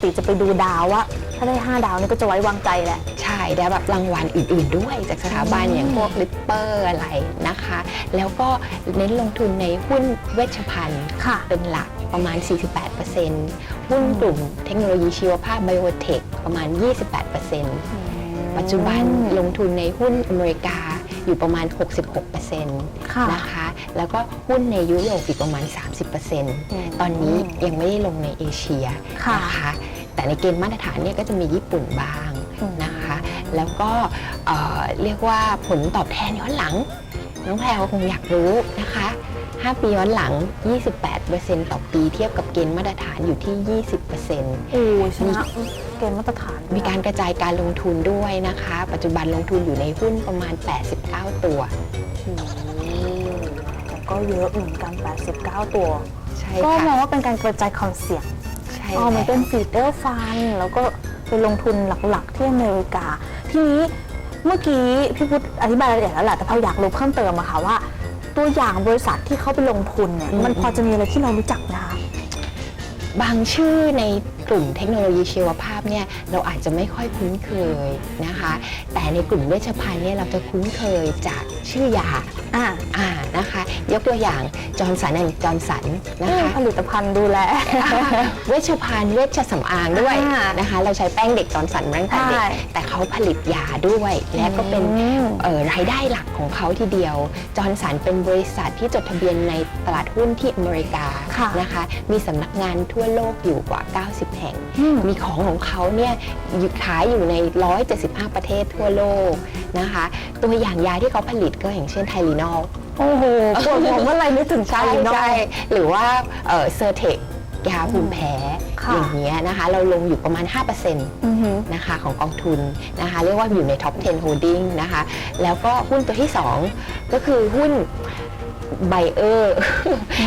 ติจะไปดูดาวว่าถ้าได้ 5 ดาวนี่ก็จะไว้วางใจแหละ ใช่ได้แบบรางวัลอื่น ๆ ด้วย จากสถาบันอืมอย่างพวกลิปเปอร์อะไรนะคะ แล้วก็เน้นลงทุนในหุ้นเวชภัณฑ์ค่ะเป็นหลักประมาณ 48%หุ้นกลุ่มเทคโนโลยีชีวภาพไบโอเทคประมาณ 28%ปัจจุบันลงทุนในหุ้นอเมริกา อยู่ประมาณ 66%ค่ะนะคะ แล้วก็หุ้นในยุโรปอีกประมาณ 30%ตอนนี้ยังไม่ได้ลงในเอเชียค่ะนะคะ แต่ในเกณฑ์มาตรฐานเนี่ยก็จะมีญี่ปุ่นบ้างอืมนะคะ แล้วก็เอ่อเรียกว่าผลตอบแทนย้อนหลัง น้องแพรวคงอยากรู้นะคะ5 ปีย้อนหลัง 28%ต่อปีเทียบกับเกณฑ์มาตรฐานอยู่ที่ 20%โอ้ชนะ เกณฑ์มาตรฐาน มีการกระจายการลงทุนด้วยนะคะ ปัจจุบันลงทุนอยู่ในหุ้นประมาณ 89 ตัวอืมแต่ก็เยอะเหมือนกัน 89 ตัว ใช่ก็มอค่ะงว่าเป็นการกระจายความเสี่ยงใช่อ๋อมันเป็นแล้วฟีเดอร์ฟัน แล้วก็ไปลงทุนหลักๆ ที่อเมริกา ทีนี้เมื่อกี้พี่พุทธอธิบายรายละเอียดแล้วแหละแต่พออยากรู้เพิ่มเติมอะค่ะว่า ตัวอย่างบริษัทที่เขาไปลงทุนเนี่ยมันพอจะมีอะไรที่เรารู้จักนะคะ บางชื่อในกลุ่มเทคโนโลยีชีวภาพเนี่ยเราอาจจะไม่ค่อยคุ้นเคยนะคะ แต่ในกลุ่มเวชภัณฑ์เนี่ยเราจะคุ้นเคยจากชื่อยา อ่าอ่านะคะ ยกตัวอย่างจอร์นสันแอนจอร์นสันนะคะ ผลิตภัณฑ์ดูแล เวชภัณฑ์เวชสำอางด้วยอ่านนะคะ เราใช้แป้งเด็กจอร์นสันมาตั้งแต่เด็ใช่กแต่เขาผลิตยาด้วย และก็เป็นอืม เอ่อรายได้หลักของเขาทีเดียว จอร์นสันเป็นบริษัทที่จดทะเบียนในตลาดหุ้นที่อเมริกาค่ะนะคะ มีสำนักงานทั่วโลกอยู่กว่า 90 แห่ง อืม มีของของเขาเนี่ยอยู่ขายอยู่ใน 175 ประเทศทั่วโลกนะคะ ตัวอย่างยาที่เขาผลิตก็อย่างเช่นไทลินอลโอ้โหปวดหัวเมื่อไหรนึกถึงชาใช่ลีนอล ใช่หรือว่าเซอร์เทคยาภูมิแพ้ค่ะ อย่างเงี้ยนะคะ เราลงอยู่ประมาณ5%อือหือนะคะของกองทุนนะคะ เรียกว่าอยู่ในท็อป 10 holding นะคะ แล้วก็หุ้นตัวที่ 2 ก็คือหุ้นไบเออร์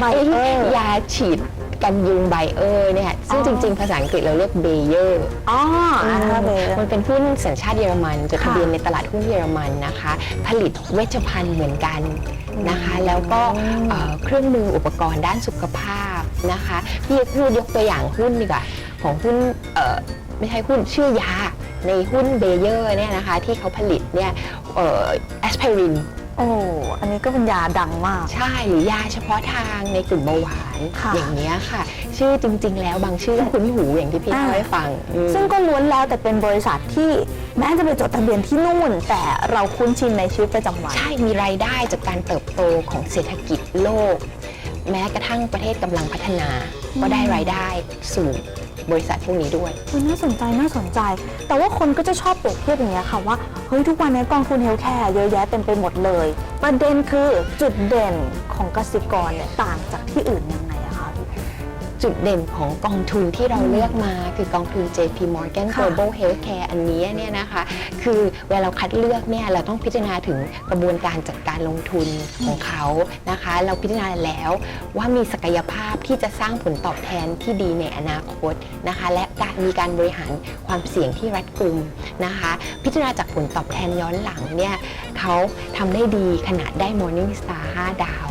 Bayer ยาฉีด กันยุงไบเออร์เนี่ยซึ่งอ๋อจริง ๆ ภาษาอังกฤษเราเรียกเบเยอร์อ๋ออ่าเบลมันเป็นหุ้นสัญชาติเยอรมันจดค่ะทะเบียนในตลาดหุ้นเยอรมันนะคะ ผลิตเวชภัณฑ์เหมือนกันนะคะ แล้วก็เอ่อเครื่องมืออุปกรณ์ด้านสุขภาพนะคะพี่พูดยกตัวอย่างหุ้นดีกว่าของหุ้นเอ่อไม่ใช่หุ้นชื่อยาในหุ้นเบเยอร์เนี่ยนะคะที่เขาผลิตเนี่ยแอสไพริน โอ้ อันนี้ก็เป็นยาดังมาก ใช่หรือยาเฉพาะทางในกลุ่มเบาหวานค่ะ อย่างเนี้ยค่ะ ชื่อจริง ๆ แล้วบางชื่อก็คุ้นหูอย่างที่พี่อ่าเล่าให้ฟังอืม ซึ่งก็ล้วนแล้วแต่เป็นบริษัทที่แม้จะไปจดทะเบียนที่นู่น แต่เราคุ้นชินในชีวิตประจำวัน ใช่ มีรายได้จากการเติบโตของเศรษฐกิจโลก แม้กระทั่งประเทศกำลังพัฒนา ก็ได้รายได้สู่ บริษัทพวกนี้ด้วย มันน่าสนใจน่าสนใจ แต่ว่าคนก็จะชอบเปรียบเทียบอย่างเงี้ยค่ะว่าเฮ้ยทุกวันนี้กองทุนเฮลท์แคร์เยอะแยะเต็มไปหมดเลย ประเด็นคือจุดเด่นของกสิกรเนี่ยต่างจากที่อื่นยังไง จุดเด่นของกองทุนที่เราเลือกมาคือกองทุน JP Morgan ค่ะ Global Healthcare อันนี้เนี่ยนะคะ คือเวลาเราคัดเลือกเนี่ยเราต้องพิจารณาถึงกระบวนการจัดการลงทุนของเขานะคะ เราพิจารณาแล้วว่ามีศักยภาพที่จะสร้างผลตอบแทนที่ดีในอนาคตนะคะ และการมีการบริหารความเสี่ยงที่รัดกุมนะคะ พิจารณาจากผลตอบแทนย้อนหลังเนี่ยเขาทำได้ดีขนาดได้ Morning Star 5 ดาวอืม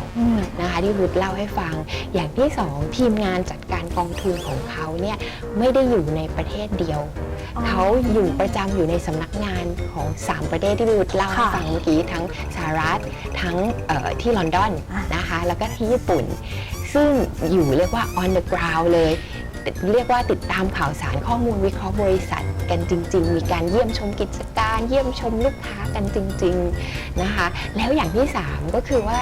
นะคะที่รุดเล่าให้ฟัง อย่างที่สองทีมงานจัดการกองทุนของเขาเนี่ยไม่ได้อยู่ในประเทศเดียวอ๋อเขาอยู่ประจำอยู่ในสำนักงานของ 3 ประเทศที่รุดเล่าให้ค่ะฟังเมื่อกี้ทั้งสหรัฐทั้งเอ่อที่ลอนดอนอะนะคะแล้วก็ที่ญี่ปุ่น ซึ่งอยู่เรียกว่า on the ground เลยเรียกว่าติดตามข่าวสารข้อมูลวิเคราะห์บริษัทกันจริง ๆ มีการเยี่ยมชมกิจการ เยี่ยมชมลูกค้ากันจริง ๆ นะคะ แล้วอย่างที่ 3 ก็คือว่า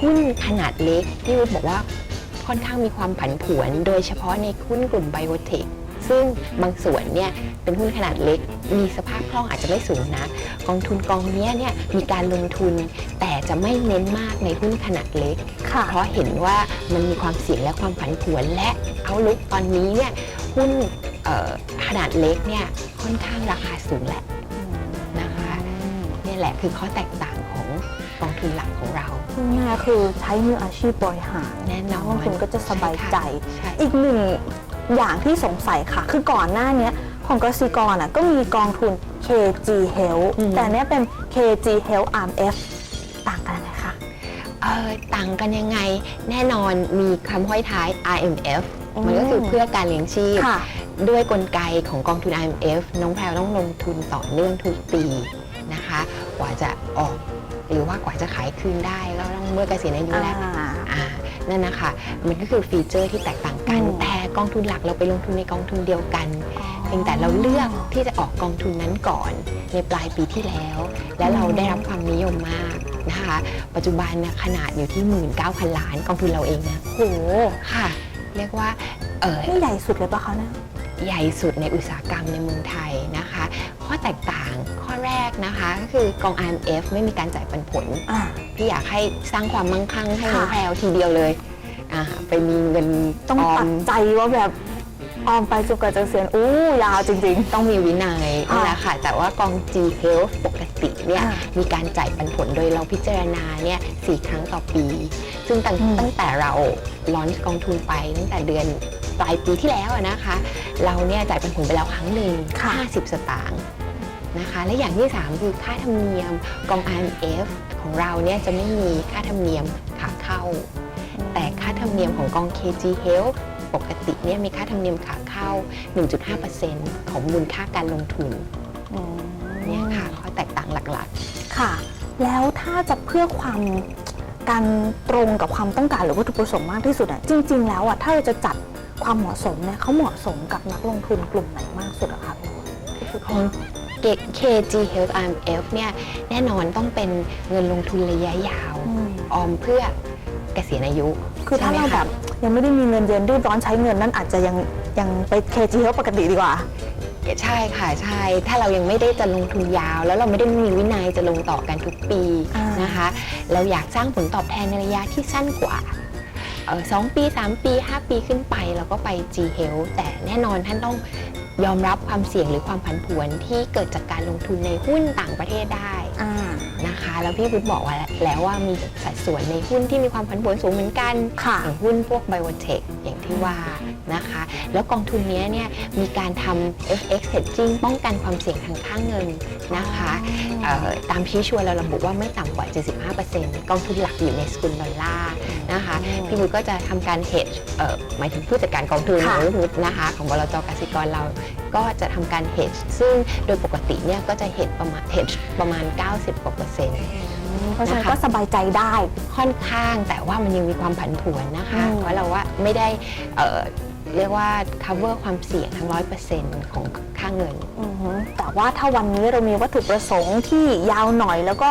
หุ้นขนาดเล็กที่รุดบอกว่าค่อนข้างมีความผันผวน โดยเฉพาะในหุ้นกลุ่มไบโอเทคซึ่งบางส่วนเนี่ยเป็นหุ้นขนาดเล็ก มีสภาพคล่องอาจจะไม่สูงนะ กองทุนกองเนี้ยเนี่ยมีการลงทุน แต่จะไม่เน้นมากในหุ้นขนาดเล็กค่ะเพราะเห็นว่ามันมีความเสี่ยงและความผันผวนและเอาลุกตอนนี้เนี่ยหุ้นเอ่อขนาดเล็กเนี่ยค่อนข้างราคาสูงแหละนะคะนี่แหละคือข้อแตกต่างของ กองทุนหลักของเราพูดง่ายๆคือใช้มืออาชีพบริหารแน่นนัอกลงนทุนก็จะสบายใจใช่อีกหนึ่งอย่างที่สงสัยค่ะ คือก่อนหน้าเนี้ยของกสิกรอะก็มีกองทุน KG Health อืมแต่เนี้ยเป็น KG Health RMF ต่างกันยังไงคะเออต่างกันยังไงแน่นอนมีคำห้อยท้าย IMF อืมมันก็คือเพื่อการเลี้ยงชีพค่ะด้วยกลไกของกองทุน IMF น้องแพรวต้องลงทุนต่อเนื่องทุกปีนะคะ กว่าจะออก หรือว่ากว่าจะขายคืนได้ก็ต้องเมื่อเกษียณอายุแล้วอ่าอ่านั่นนะคะมันก็คือฟีเจอร์ที่แตกต่างกันอืมแต่กองทุนหลักเราไปลงทุนในกองทุนเดียวกันเพียงแต่เราเลือกที่จะออกกองทุนนั้นก่อน ในปลายปีที่แล้ว และเราได้รับความนิยมมากนะคะ ปัจจุบันนะขนาดอยู่ที่ 19,000 ล้านกองทุนเราเองนะโอ้โหค่ะ เรียกว่าเออนี่ใหญ่สุดเลยปะคะเนี่ยใหญ่สุดในอุตสาหกรรมในเมืองไทยนะคะ ข้อแตกต่างข้อแรกนะคะก็คือกอง IMF ไม่มีการจ่ายปันผลอ่า พี่อยากให้สร้างความมั่งคั่งให้น้องค่ะ แพรวทีเดียวเลยอ่าไปมีเงินต้องออตัมดใจว่าแบบออมไปจนกว่าจะเกษียณอู้ยาวจริง ต้องมีวินัยค่ะนี่แหละค่ะ แต่ว่ากอง G Health ปกติเนี่ยอ่ามีการจ่ายปันผลโดยเราพิจารณาเนี่ยสี่ครั้งต่อปี ซึ่งตั้งอืม ตั้งแต่เราล้อนกองทุนไปตั้งแต่เดือนปลายปีที่แล้วอะนะคะ เราเนี่ยจ่ายปันผลไปแล้วครั้งหนึ่งค่ะ50 สตางค์ นะคะ และอย่างที่ 3 คือค่าธรรมเนียมกอง IMF ของเราเนี่ยจะไม่มีค่าธรรมเนียมขาเข้าๆแต่ค่าธรรมเนียมของกอง KG Health ปกติเนี่ยมีค่าธรรมเนียมขาเข้า 1.5%ของมูลค่าการลงทุนอืมเนี่ยค่ะข้อแตกต่างหลักค่ะ แล้วถ้าจะเพื่อความการตรงกับความต้องการหรือวัตถุประสงค์มากที่สุดอะจริง ๆ แล้วอะถ้าเราจะจัดความเหมาะสมเนี่ยเขาเหมาะสมกับนักลงทุนกลุ่มไหนมากสุดอะคะพี่พุทธๆของ KG Health IMF เนี่ยแน่นอนต้องเป็นเงินลงทุนระยะยาวอืมออมเพื่อเกษียณอายุ คือถ้าใช่เราไหมแบคะบยังไม่ได้มีเงินเดือนรีบร้อนใช้เงินนั่นอาจจะยังยังไปเคจีเขาปกติดีกว่าใช่ค่ะใช่ ถ้าเรายังไม่ได้จะลงทุนยาว แล้วเราไม่ได้มีวินัยจะลงต่อกันทุกปีอ่านนะคะ เราอยากสร้างผลตอบแทนในระยะที่สั้นกว่าเอ่อสองปี 3 ปี 5 ปีขึ้นไปเราก็ไป G Health แต่แน่นอนท่านต้อง ยอมรับความเสี่ยงหรือความผันผวนที่เกิดจากการลงทุนในหุ้นต่างประเทศได้ นะคะ แล้วพี่พุทธบอกว่าแล้วว่ามีสัดส่วนในหุ้นที่มีความผันผวนสูงเหมือนกันค่ะอย่างหุ้นพวกไบโอเทคอย่างที่ว่านะคะ แล้วกองทุนเนี้ยเนี่ยมีการทำ FX hedging ป้องกันความเสี่ยงทางค่าเงินนะคะเอ่อตามชี้ชวนเราระบุว่าไม่ต่ำกว่า 75%กองทุนหลักอยู่ในสกุลดอลลาร์นะคะอืมพี่พุทธก็จะทำการ hedge เอ่อหมายถึงผู้จัดการกองทุนค่ะของพี่พุทธนะคะ ของบลจกสิกรเราก็จะทำการ hedge ซึ่งโดยปกติเนี่ยก็จะ hedge ประมาณ hedge ประมาณ 90กว่าเปอร์เซ็นต์เพราะฉะนั้นนะคะก็สบายใจได้ค่อนข้างแต่ว่ามันยังมีความผันผวนนะคะอืมเพราะเราว่าไม่ได้เอ่อเรียกว่า cover ความเสี่ยงทั้ง100%ของค่าเงินอือฮึแต่ว่าถ้าวันนี้เรามีวัตถุประสงค์ที่ยาวหน่อยแล้วก็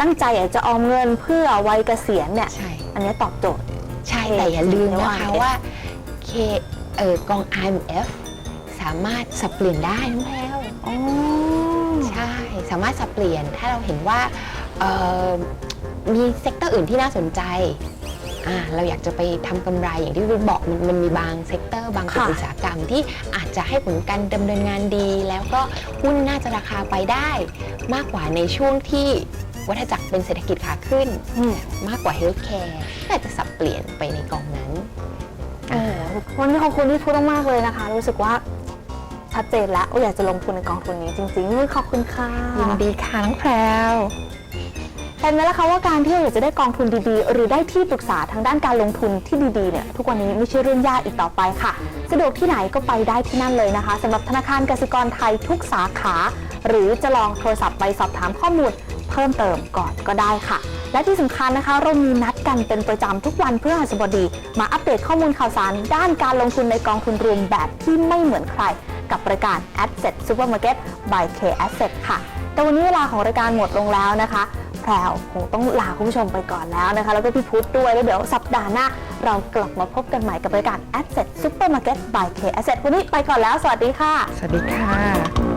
ตั้งใจอยากจะออมเงินเพื่อวัยเกษียณเนี่ยใช่อันนี้ตอบโจทย์ ใช่โอเคแต่อย่าลืมนะคะ IMF ว่า K เอ่อกอง IMF สามารถสับเปลี่ยนได้น้องแพลวอ๋อใช่ สามารถสับเปลี่ยนถ้าเราเห็นว่า เอ่อมีเซกเตอร์อื่นที่น่าสนใจอ่าเราอยากจะไปทำกำไรอย่างที่วิทย์บอกมันมันมีบางเซกเตอร์บางกลุ่มค่ะ อุตสาหกรรมที่อาจจะให้ผลการดำเนินงานดี แล้วก็หุ้นน่าจะราคาไปได้ มากกว่าในช่วงที่วัฏจักรเป็นเศรษฐกิจขาขึ้น อืม มากกว่าเฮลท์แคร์ก็อาจจะสับเปลี่ยนไปในกองนั้น โอ้โหวันนี้ขอบคุณที่พูดมากๆเลยนะคะ รู้สึกว่าชัดเจนแล้วว่าอยากจะลงทุนในกองทุนนี้จริงๆขอบคุณค่ะ ยินดีค่ะน้องแพรว เห็นไหมล่ะคะว่าการที่เราอยากจะได้กองทุนดีๆ หรือได้ที่ปรึกษาทางด้านการลงทุนที่ดีๆเนี่ยทุกวันนี้ไม่ใช่เรื่องยากอีกต่อไปค่ะ สะดวกที่ไหนก็ไปได้ที่นั่นเลยนะคะสำหรับธนาคารกสิกรไทยทุกสาขา หรือจะลองโทรศัพท์ไปสอบถามข้อมูลเพิ่มเติมก่อนก็ได้ค่ะ และที่สำคัญนะคะ เรามีนัดกันเป็นประจำทุกวันเพื่อหัสบดี มาอัปเดตข้อมูลข่าวสารด้านการลงทุนในกองทุนรวมแบบที่ไม่เหมือนใคร กับรายการ Asset Supermarket by K Asset ค่ะ แต่วันนี้เวลาของรายการหมดลงแล้วนะคะ พรวคงต้องลาคุณผู้ชมไปก่อนแล้วนะคะ แล้วก็พี่พุธด้วยแล้วเดี๋ยวสัปดาห์หน้า เรากลับมาพบกันใหม่กับรายการ Asset Supermarket by K Asset วันนี้ไปก่อนแล้ว สวัสดีค่ะ สวัสดีค่ะ